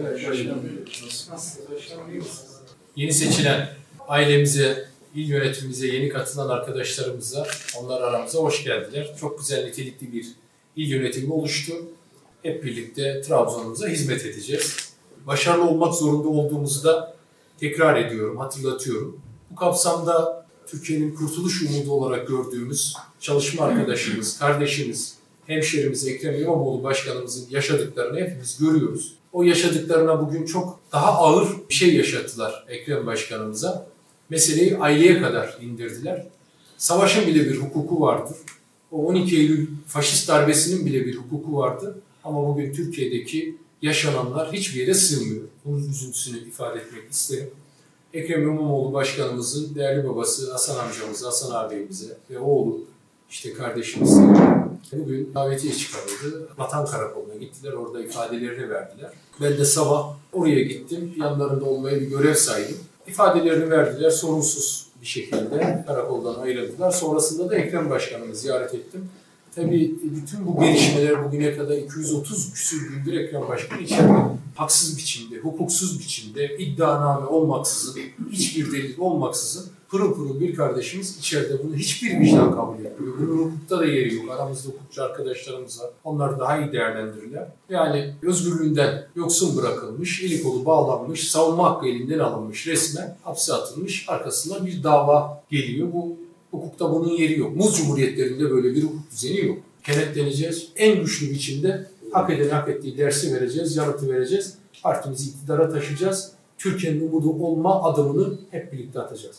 Evet. Nasılsınız misiniz? Yeni seçilen ailemize, il yönetimimize yeni katılan arkadaşlarımıza, onlar aramıza hoş geldiler. Çok güzel nitelikli bir il yönetimi oluştu. Hep birlikte Trabzon'umuza hizmet edeceğiz. Başarılı olmak zorunda olduğumuzu da tekrar ediyorum, hatırlatıyorum. Bu kapsamda Türkiye'nin kurtuluş umudu olarak gördüğümüz çalışma arkadaşımız, kardeşimiz, hemşerimiz Ekrem İmamoğlu Başkanımızın yaşadıklarını hepimiz görüyoruz. O yaşadıklarına bugün çok daha ağır bir şey yaşattılar Ekrem Başkanımıza. Meseleyi aileye kadar indirdiler. Savaşın bile bir hukuku vardır. O 12 Eylül faşist darbesinin bile bir hukuku vardı. Ama bugün Türkiye'deki yaşananlar hiçbir yere sığmıyor. Bunun üzüntüsünü ifade etmek isterim. Ekrem İmamoğlu Başkanımızın değerli babası Hasan amcamıza, Hasan ağabeyimize ve oğlu işte kardeşimiz bugün davetiye çıkarıldı. Vatan Karakolu'na gittiler, orada ifadelerini verdiler. Ben de sabah oraya gittim, yanlarında olmaya bir görev saydım. İfadelerini verdiler, sorunsuz bir şekilde karakoldan ayrıldılar. Sonrasında da Ekrem Başkanımı ziyaret ettim. Tabii bütün bu gelişmeler bugüne kadar 230 küsür gündür Ekrem Başkan içeride haksız biçimde, hukuksuz biçimde, iddianame olmaksızın, hiçbir delil olmaksızın pırıl pırıl bir kardeşimiz içeride bunu hiçbir vicdan kabul etmiyor. Bunun hukukta da yeri yok. Aramızda hukukçu arkadaşlarımız var. Onlar daha iyi değerlendirirler. Yani özgürlüğünden yoksun bırakılmış, eli kolu bağlanmış, savunma hakkı elinden alınmış resmen hapse atılmış. Arkasında bir dava geliyor. Bu hukukta bunun yeri yok. Muz cumhuriyetlerinde böyle bir hukuk düzeni yok. Kenetleneceğiz. En güçlü biçimde hak eden hak ettiği dersi vereceğiz, yanıtı vereceğiz. Partimizi iktidara taşıyacağız. Türkiye'nin umudu olma adımını hep birlikte atacağız.